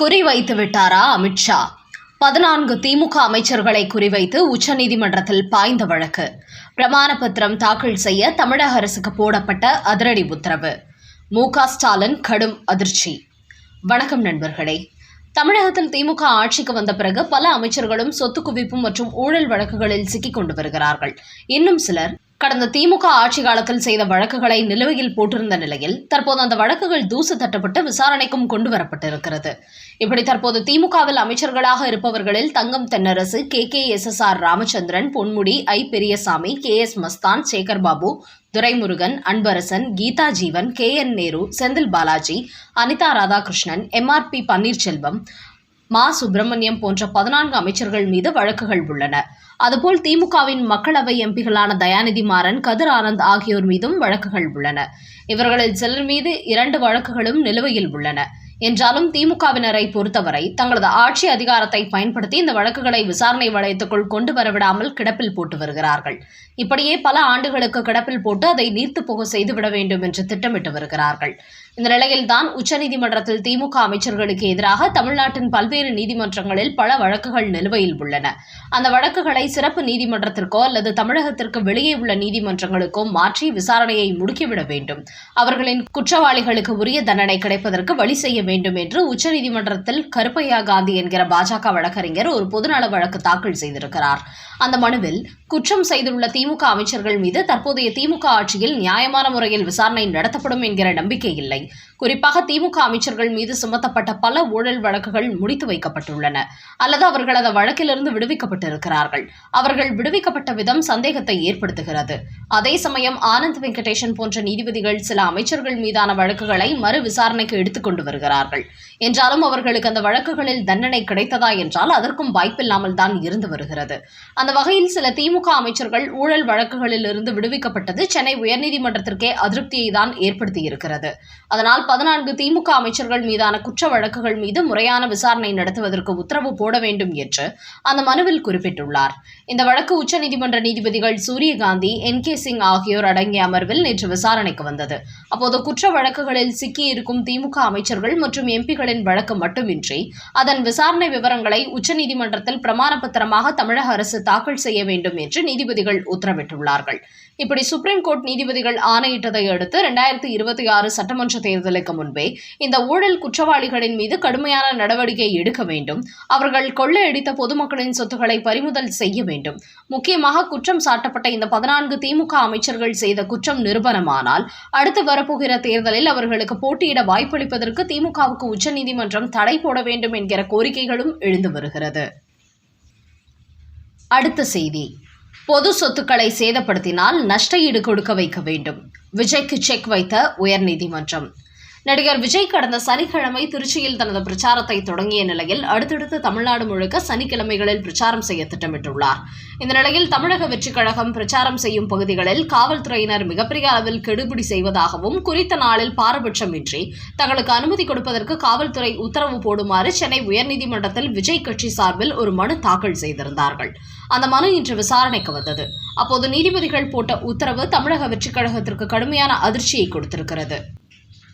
குறிவைத்து விட்டாரா அமித்ஷா பதினான்கு திமுக அமைச்சர்களை குறிவைத்து உச்சநீதிமன்றத்தில் பாய்ந்த வழக்கு. பிரமாண பத்திரம் தாக்கல் செய்ய தமிழக அரசுக்கு போடப்பட்ட அதிரடி உத்தரவு. மு ஸ்டாலின் கடும் அதிர்ச்சி. வணக்கம் நண்பர்களே. தமிழகத்தில் திமுக ஆட்சிக்கு வந்த பிறகு பல அமைச்சர்களும் சொத்து குவிப்பு மற்றும் ஊழல் வழக்குகளில் சிக்கிக் கொண்டு வருகிறார்கள். இன்னும் சிலர் கடந்த திமுக ஆட்சி காலத்தில் செய்த வழக்குகளை நிலுவையில் போட்டிருந்த நிலையில் தற்போது அந்த வழக்குகள் தூசு தட்டப்பட்டு விசாரணைக்கும் கொண்டு வரப்பட்டிருக்கிறது. இப்படி தற்போது திமுகவில் அமைச்சர்களாக இருப்பவர்களில் Thangam Thennarasu K. K. S. S. R. Ramachandran Ponmudi I. Periyasamy K. S. Masthan Sekar Babu Duraimurugan Anbarasan Geetha Jeevan K. N. Nehru Senthil Balaji Anitha Radhakrishnan MRP Panneerselvam Ma. Subramanian போன்ற பதினான்கு அமைச்சர்கள் மீது வழக்குகள் உள்ளன. அதுபோல் திமுகவின் மக்களவை எம்பிகளான தயாநிதி மாறன் கதிர் ஆனந்த் ஆகியோர் மீதும் வழக்குகள் உள்ளன. இவர்களில் சிலர் மீது இரண்டு வழக்குகளும் நிலுவையில் உள்ளன. என்றாலும் திமுகவினரை பொறுத்தவரை தங்களது ஆட்சி அதிகாரத்தை பயன்படுத்தி இந்த வழக்குகளை விசாரணை வளையத்துக்குள் கொண்டு வரவிடாமல் கிடப்பில் போட்டு வருகிறார்கள். இப்படியே பல ஆண்டுகளுக்கு கிடப்பில் போட்டு அதை நீர்த்து போக செய்துவிட வேண்டும் என்று திட்டமிட்டு வருகிறார்கள். இந்த நிலையில்தான் உச்சநீதிமன்றத்தில் திமுக அமைச்சர்களுக்கு எதிராக தமிழ்நாட்டின் பல்வேறு நீதிமன்றங்களில் பல வழக்குகள் நிலுவையில் உள்ளன. அந்த வழக்குகளை சிறப்பு நீதிமன்றத்திற்கோ அல்லது தமிழகத்திற்கு வெளியே உள்ள நீதிமன்றங்களுக்கோ மாற்றி விசாரணையை முடுக்கிவிட வேண்டும். அவர்களின் குற்றவாளிகளுக்கு உரிய தண்டனை கிடைப்பதற்கு வழி செய்ய வேண்டும் என்று உச்சநீதிமன்றத்தில் கருப்பையா காந்தி என்கிற பாஜக வழக்கறிஞர் ஒரு பொதுநல வழக்கு தாக்கல் செய்திருக்கிறார். அந்த மனுவில் குற்றம் செய்துள்ள திமுக அமைச்சர்கள் மீது தற்போதைய திமுக ஆட்சியில் நியாயமான முறையில் விசாரணை நடத்தப்படும் என்கிற நம்பிக்கை இல்லை. குறிப்பாக திமுக அமைச்சர்கள் மீது சுமத்தப்பட்ட பல ஊழல் வழக்குகள் முடித்து வைக்கப்பட்டுள்ளன. அல்லது அவர்கள் அந்த வழக்கிலிருந்து விடுவிக்கப்பட்டிருக்கிறார்கள். அவர்கள் விடுவிக்கப்பட்ட விதம் சந்தேகத்தை ஏற்படுத்துகிறது. அதே சமயம் ஆனந்த் வெங்கடேஷன் போன்ற நீதிபதிகள் சில அமைச்சர்கள் மீதான வழக்குகளை மறு விசாரணைக்கு எடுத்துக்கொண்டு வருகிறார்கள். என்றாலும் அவர்களுக்கு அந்த வழக்குகளில் தண்டனை கிடைத்ததா என்றால் அதற்கும் வாய்ப்பில்லாமல் தான் இருந்து வருகிறது. அந்த வகையில் சில திமுக அமைச்சர்கள் ஊழல் வழக்குகளில் இருந்து விடுவிக்கப்பட்டது சென்னை உயர்நீதிமன்றத்திற்கே அதிருப்தியை தான் ஏற்படுத்தியிருக்கிறது அதனால் பதினான்கு திமுக அமைச்சர்கள் மீதான குற்ற வழக்குகள் மீது முறையான விசாரணை நடத்துவதற்கு உத்தரவு போட வேண்டும் என்று அந்த மனுவில் குறிப்பிட்டுள்ளார். இந்த வழக்கு உச்சநீதிமன்ற நீதிபதிகள் சூரியகாந்தி என் கே சிங் ஆகியோர் அடங்கிய அமர்வில் நேற்று விசாரணைக்கு வந்தது. அப்போது குற்ற வழக்குகளில் சிக்கியிருக்கும் திமுக அமைச்சர்கள் மற்றும் எம்பிகள் எம்பிகளின் வழக்கு மட்டுமின்றி அதன் விசாரணை விவரங்களை உச்சநீதிமன்றத்தில் பிரமாண பத்திரமாக தமிழக அரசு தாக்கல் செய்ய வேண்டும் என்று நீதிபதிகள் உத்தரவிட்டுள்ளார்கள். இப்படி சுப்ரீம் கோர்ட் நீதிபதிகள் ஆணையிட்டதை அடுத்து ரெண்டாயிரத்தி இருபத்தி ஆறு சட்டமன்ற தேர்தலுக்கு முன்பே இந்த ஊழல் குற்றவாளிகளின் மீது கடுமையான நடவடிக்கை எடுக்க வேண்டும். அவர்கள் கொள்ளையடித்த பொதுமக்களின் சொத்துக்களை பறிமுதல் செய்ய வேண்டும். முக்கியமாக குற்றம் சாட்டப்பட்ட இந்த பதினான்கு திமுக அமைச்சர்கள் செய்த குற்றம் நிரூபணமானால் அடுத்து வரப்போகிற தேர்தலில் அவர்களுக்கு போட்டியிட வாய்ப்பளிப்பதற்கு திமுகவுக்கு உச்சநீதிமன்றம் தடை போட வேண்டும் என்கிற கோரிக்கைகளும் எழுந்து வருகிறது. அடுத்த செய்தி. பொது சொத்துக்களை சேதப்படுத்தினால் நஷ்ட ஈடு கொடுக்க வைக்க வேண்டும். விஜய்க்கு செக் வைத்த உயர்நீதிமன்றம். நடிகர் விஜய் கடந்த சனிக்கிழமை திருச்சியில் தனது பிரச்சாரத்தை தொடங்கிய நிலையில் அடுத்தடுத்து தமிழ்நாடு முழுக்க சனிக்கிழமைகளில் பிரச்சாரம் செய்ய திட்டமிட்டுள்ளார். இந்த நிலையில் தமிழக வெற்றிக் கழகம் பிரச்சாரம் செய்யும் பகுதிகளில் காவல்துறையினர் மிகப்பெரிய அளவில் கெடுபிடி செய்வதாகவும் குறித்த நாளில் பாரபட்சமின்றி தங்களுக்கு அனுமதி கொடுப்பதற்கு காவல்துறை உத்தரவு போடுமாறு சென்னை உயர்நீதிமன்றத்தில் விஜய் கட்சி சார்பில் ஒரு மனு தாக்கல் செய்திருந்தார்கள். அந்த மனு இன்று விசாரணைக்கு வந்தது. அப்போது நீதிபதிகள் போட்ட உத்தரவு தமிழக வெற்றிக் கழகத்திற்கு கடுமையான அதிர்ச்சியை கொடுத்திருக்கிறது.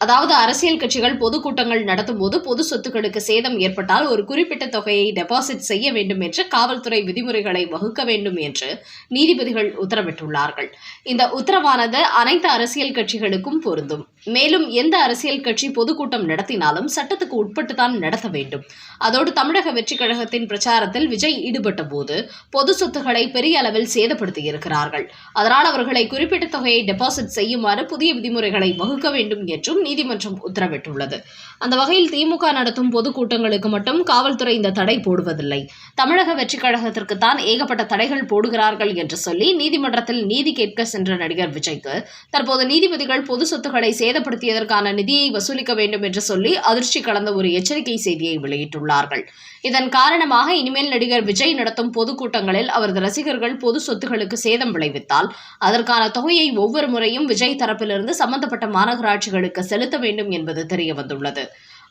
அதாவது அரசியல் கட்சிகள் பொதுக்கூட்டங்கள் நடத்தும் போது பொது சொத்துக்களுக்கு சேதம் ஏற்பட்டால் ஒரு குறிப்பிட்ட தொகையை டெபாசிட் செய்ய வேண்டும் என்று காவல்துறை விதிமுறைகளை வகுக்க வேண்டும் என்று நீதிபதிகள் உத்தரவிட்டுள்ளார்கள். இந்த உத்தரவானது அனைத்து அரசியல் கட்சிகளுக்கும் பொருந்தும். மேலும் எந்த அரசியல் கட்சி பொதுக்கூட்டம் நடத்தினாலும் சட்டத்துக்கு உட்பட்டுதான் நடத்த வேண்டும். அதோடு தமிழக வெற்றிக் கழகத்தின் பிரச்சாரத்தில் விஜய் ஈடுபட்ட போது பொது சொத்துக்களை பெரிய அளவில் சேதப்படுத்தியிருக்கிறார்கள் அதனால் அவர்களை குறிப்பிட்ட தொகையை டெபாசிட் செய்யுமாறு புதிய விதிமுறைகளை வகுக்க வேண்டும் என்றும் நீதிமன்றம் உத்தரவிட்டுள்ளது. அந்த வகையில் திமுக நடத்தும் பொதுக்கூட்டங்களுக்கு மட்டும் காவல்துறை இந்த தடை போடுவதில்லை. தமிழக வெற்றிக் கழகத்திற்கு தான் ஏகப்பட்ட தடைகள் போடுகிறார்கள் என்று சொல்லி நீதிமன்றத்தில் நீதி கேட்க சென்ற நடிகர் விஜய்க்கு தற்போது நீதிபதிகள் பொது சொத்துக்களை சேதப்படுத்தியதற்கான நிதியை வசூலிக்க வேண்டும் என்று சொல்லி அதிர்ச்சி கலந்த ஒரு எச்சரிக்கை செய்தியை வெளியிட்டுள்ளார்கள். இதன் காரணமாக இனிமேல் நடிகர் விஜய் நடத்தும் பொதுக்கூட்டங்களில் அவரது ரசிகர்கள் பொது சொத்துகளுக்கு சேதம் விளைவித்தால் அதற்கான தொகையை ஒவ்வொரு முறையும் விஜய் தரப்பிலிருந்து சம்பந்தப்பட்ட மாநகராட்சிகளுக்கு செலுத்த வேண்டும் என்பது தெரியவந்துள்ளது.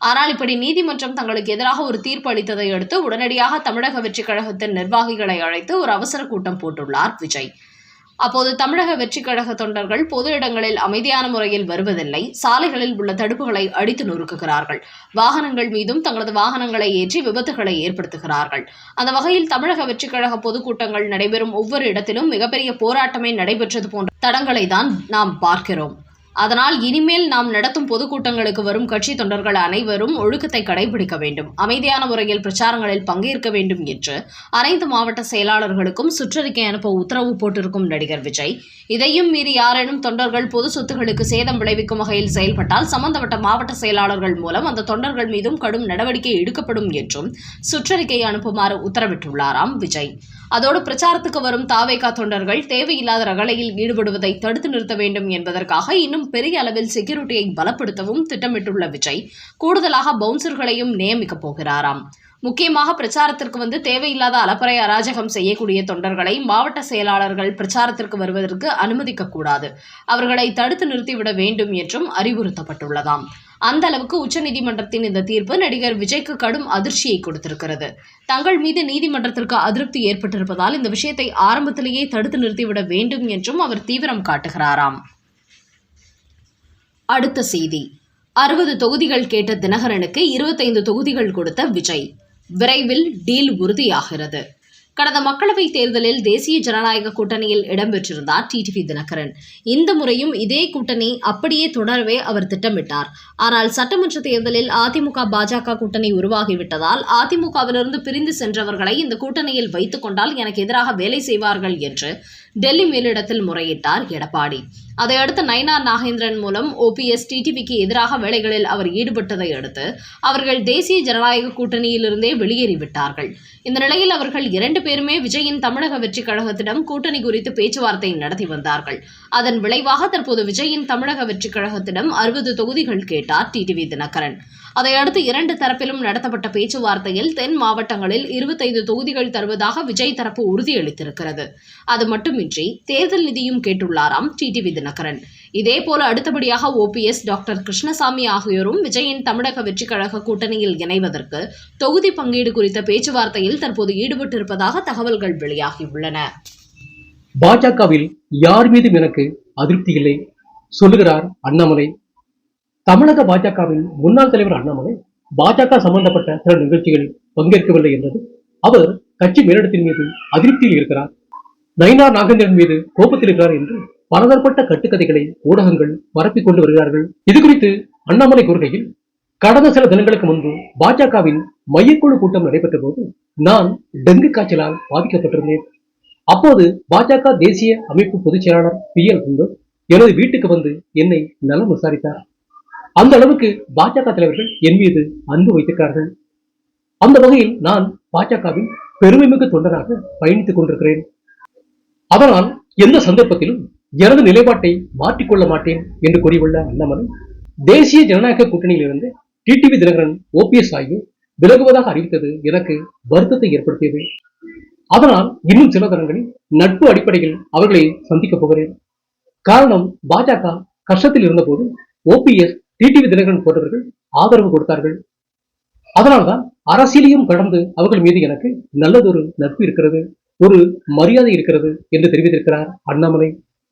ஆனால் இப்படி நீதிமன்றம் தங்களுக்கு எதிராக ஒரு தீர்ப்பு அளித்ததை அடுத்து உடனடியாக தமிழக வெற்றிக் கழகத்தின் நிர்வாகிகளை அழைத்து ஒரு அவசர கூட்டம் போட்டுள்ளார் விஜய். அப்போது தமிழக வெற்றிக் கழக தொண்டர்கள் பொது இடங்களில் அமைதியான முறையில் வருவதில்லை சாலைகளில் உள்ள தடுப்புகளை அடித்து நொறுக்குகிறார்கள். வாகனங்கள் மீதும் தங்களது வாகனங்களை ஏற்றி விபத்துகளை ஏற்படுத்துகிறார்கள். அந்த வகையில் தமிழக வெற்றிக் கழக பொதுக்கூட்டங்கள் நடைபெறும் ஒவ்வொரு இடத்திலும் மிகப்பெரிய போராட்டமே நடைபெற்றது போன்ற தடங்களை தான் நாம் பார்க்கிறோம். அதனால் இனிமேல் நாம் நடத்தும் பொதுக்கூட்டங்களுக்கு வரும் கட்சி தொண்டர்கள் அனைவரும் ஒழுக்கத்தை கடைபிடிக்க வேண்டும். அமைதியான முறையில் பிரச்சாரங்களில் பங்கேற்க வேண்டும் என்று அனைத்து மாவட்ட செயலாளர்களுக்கும் சுற்றறிக்கை அனுப்ப உத்தரவு போட்டிருக்கும் நடிகர் விஜய். இதையும் மீறி யாரேனும் தொண்டர்கள் பொது சொத்துகளுக்கு சேதம் விளைவிக்கும் வகையில் செயல்பட்டால் சம்பந்தப்பட்ட மாவட்ட செயலாளர்கள் மூலம் அந்த தொண்டர்கள் மீதும் கடும் நடவடிக்கை எடுக்கப்படும் என்றும் சுற்றறிக்கை அனுப்புமாறு உத்தரவிட்டுள்ளாராம் விஜய். அதோடு பிரச்சாரத்துக்கு வரும் தாவேகா தொண்டர்கள் தேவையில்லாத ரகளையில் ஈடுபடுவதை தடுத்து நிறுத்த வேண்டும் என்பதற்காக இன்னும் பெரிய அளவில் செக்யூரிட்டியை பலப்படுத்தவும் திட்டமிட்டுள்ள விஜய் கூடுதலாக பவுன்சர்களையும் நியமிக்கப் போகிறாராம். முக்கியமாக பிரச்சாரத்திற்கு வந்து தேவையில்லாத அலப்பறை அராஜகம் செய்யக்கூடிய தொண்டர்களை மாவட்ட செயலாளர்கள் பிரச்சாரத்திற்கு வருவதற்கு அனுமதிக்க கூடாது. அவர்களை தடுத்து நிறுத்திவிட வேண்டும் என்றும் அறிவுறுத்தப்பட்டுள்ளதாம். அந்த அளவுக்கு உச்சநீதிமன்றத்தின் இந்த தீர்ப்பு நடிகர் விஜய்க்கு கடும் அதிர்ச்சியை கொடுத்திருக்கிறது. தங்கள் மீது நீதிமன்றத்திற்கு அதிருப்தி ஏற்பட்டிருப்பதால் இந்த விஷயத்தை ஆரம்பத்திலேயே தடுத்து நிறுத்திவிட வேண்டும் என்றும் அவர் தீவிரம் காட்டுகிறாராம். அடுத்த செய்தி. அறுபது தொகுதிகள் கேட்ட தினகரனுக்கு இருபத்தைந்து தொகுதிகள் கொடுத்த விஜய். விரைவில் டீல் உறுதியாகிறது. கடந்த மக்களவைத் தேர்தலில் தேசிய ஜனநாயக கூட்டணியில் இடம்பெற்றிருந்தார் டிடிவி தினகரன். இந்த முறையும் இதே கூட்டணி அப்படியே தொடரவே அவர் திட்டமிட்டார். ஆனால் சட்டமன்ற தேர்தலில் அதிமுக பாஜக கூட்டணி உருவாகிவிட்டதால் அதிமுகவிலிருந்து பிரிந்து சென்றவர்களை இந்த கூட்டணியில் வைத்துக் கொண்டால் எனக்கு எதிராக வேலை செய்வார்கள் என்று டெல்லி மேலிடத்தில் முறையிட்டார் எடப்பாடி. அதையடுத்து நயினார் நாகேந்திரன் மூலம் ஓபிஎஸ் டிடிவிக்கு எதிராக வேலைகளில் அவர் ஈடுபட்டதை அடுத்து அவர்கள் தேசிய ஜனநாயக கூட்டணியிலிருந்தே வெளியேறிவிட்டார்கள். இந்த நிலையில் அவர்கள் இரண்டு பேருமே விஜயின் தமிழக வெற்றிக் கழகத்திடம் கூட்டணி குறித்து பேச்சுவார்த்தை நடத்தி வந்தார்கள். அதன் விளைவாக தற்போது விஜயின் தமிழக வெற்றிக் கழகத்திடம் அறுபது தொகுதிகள் கேட்டார் டிடிவி தினகரன். அதையடுத்து இரண்டு தரப்பிலும் நடத்தப்பட்ட பேச்சுவார்த்தையில் தென் மாவட்டங்களில் இருபத்தைந்து தொகுதிகள் தருவதாக விஜய் தரப்பு உறுதியளித்திருக்கிறது. அது மட்டுமின்றி தேர்தல் நிதியும் கேட்டுள்ளாராம் டிடிவி தினகரன். இதேபோல அடுத்தபடியாக ஓபிஎஸ் டாக்டர் கிருஷ்ணசாமி ஆகியோரும் விஜயின் தமிழக வெற்றிக் கழக கூட்டணியில் இணைவதற்கு தொகுதி பங்கீடு குறித்த பேச்சுவார்த்தையில் தற்போது ஈடுபட்டிருப்பதாக தகவல்கள் வெளியாகியுள்ளன. பாஜகவில் யார் மீதும் எனக்கு அதிருப்தி இல்லை. சொல்லுகிறார் அண்ணாமலை. தமிழக பாஜகவின் முன்னாள் தலைவர் அண்ணாமலை பாஜக சம்பந்தப்பட்ட சில நிகழ்ச்சிகளில் பங்கேற்கவில்லை என்றது அவர் கட்சி மேலிடத்தின் மீது அதிருப்தியில் இருக்கிறார். நயினார் நாகேந்திரன் மீது கோபத்தில் இருக்கிறார் என்று பலதரப்பட்ட கட்டுக்கதைகளை ஊடகங்கள் பரப்பிக் கொண்டு வருகிறார்கள். இது குறித்து அண்ணாமலை கூறுகையில் கடந்த சில தினங்களுக்கு முன்பு பாஜகவின் மையக்குழு கூட்டம் நடைபெற்ற போது நான் டெங்கு காய்ச்சலால் பாதிக்கப்பட்டிருந்தேன். அப்போது பாஜக தேசிய அமைப்பு பொதுச் செயலாளர் பி எல் எனது வீட்டுக்கு வந்து என்னை நலம் விசாரித்தார். அந்த அளவுக்கு பாஜக தலைவர்கள் என் மீது அன்பு வைத்திருக்கிறார்கள். அந்த வகையில் நான் பாஜகவின் பெருமைமிகு தொண்டராக பயணித்துக் கொண்டிருக்கிறேன். அதனால் எந்த சந்தர்ப்பத்திலும் எனது நிலைப்பாட்டை மாற்றிக்கொள்ள மாட்டேன் என்று கூறியுள்ள அண்ணாமலை தேசிய ஜனநாயக கூட்டணியிலிருந்து டிடிவி தினகரன் ஓபிஎஸ் ஆகியோர் விலகுவதாக அறிவித்தது எனக்கு வருத்தத்தை ஏற்படுத்தியது. அதனால் இன்னும் சில தரங்களில் நட்பு அடிப்படையில் அவர்களை சந்திக்கப் போகிறேன். காரணம் பாஜக கஷ்டத்தில் இருந்தபோது ஓபிஎஸ் டிடிவி தினகரன் போன்றவர்கள் ஆதரவு கொடுத்தார்கள். அதனால்தான் அரசியலையும் கடந்து அவர்கள் மீது எனக்கு நல்லதொரு நட்பு இருக்கிறது ஒரு மரியாதை இருக்கிறது என்று தெரிவித்திருக்கிறார் அண்ணாமலை.